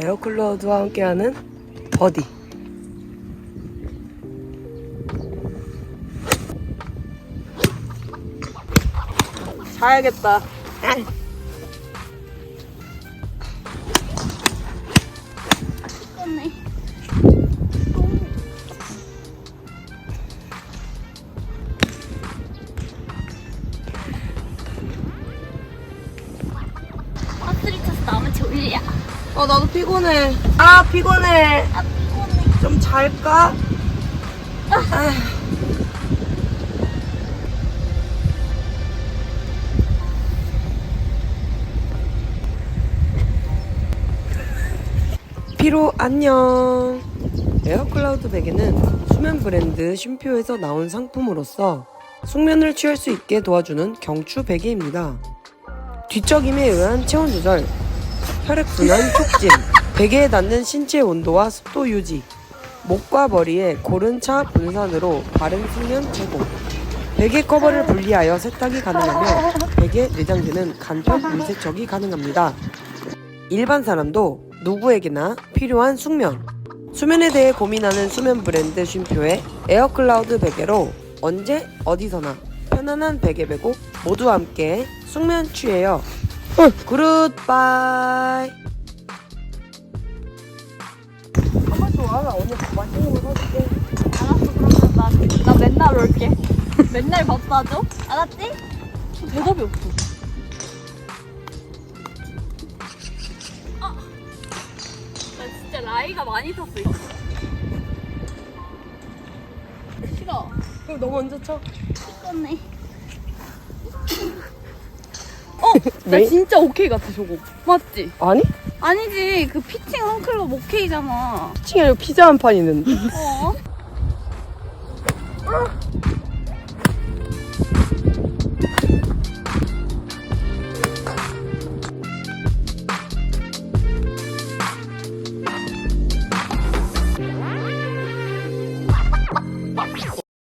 에어클라우드와 함께하는 버디. 자야겠다. 나면 졸려. 어, 나도 피곤해. 아, 피곤해. 아, 피곤해. 좀 잘까? 피로 안녕. 에어클라우드 베개는 수면 브랜드 쉼표에서 나온 상품으로서 숙면을 취할 수 있게 도와주는 경추 베개입니다. 뒤척임에 의한 체온 조절, 혈액 순환 촉진, 베개에 닿는 신체 온도와 습도 유지, 목과 머리의 고른차 분산으로 바른 숙면 제공. 베개 커버를 분리하여 세탁이 가능하며 베개 내장재는 간편 물세척이 가능합니다. 일반 사람도 누구에게나 필요한 숙면. 수면에 대해 고민하는 수면 브랜드 쉼표의 에어클라우드 베개로 언제 어디서나 편안한 베개 베고 모두 함께 숙면 취해요. 굿바이. 한번 좋아. 나 오늘 맛있는 거 사줄게. 알았어, 그러면 나, 나 맨날 올게. 맨날 밥 사줘? 알았지? 대답이 없어. 나 진짜 라이가 많이 탔어, 이거. 싫어. 그럼 너 먼저 쳐. 피곤해. 어! 나 네? 진짜 오케이 같아, 저거. 맞지? 아니? 아니지, 그 피칭 홈클럽 오케이잖아. 층에 피자 한 판 있는데. 어?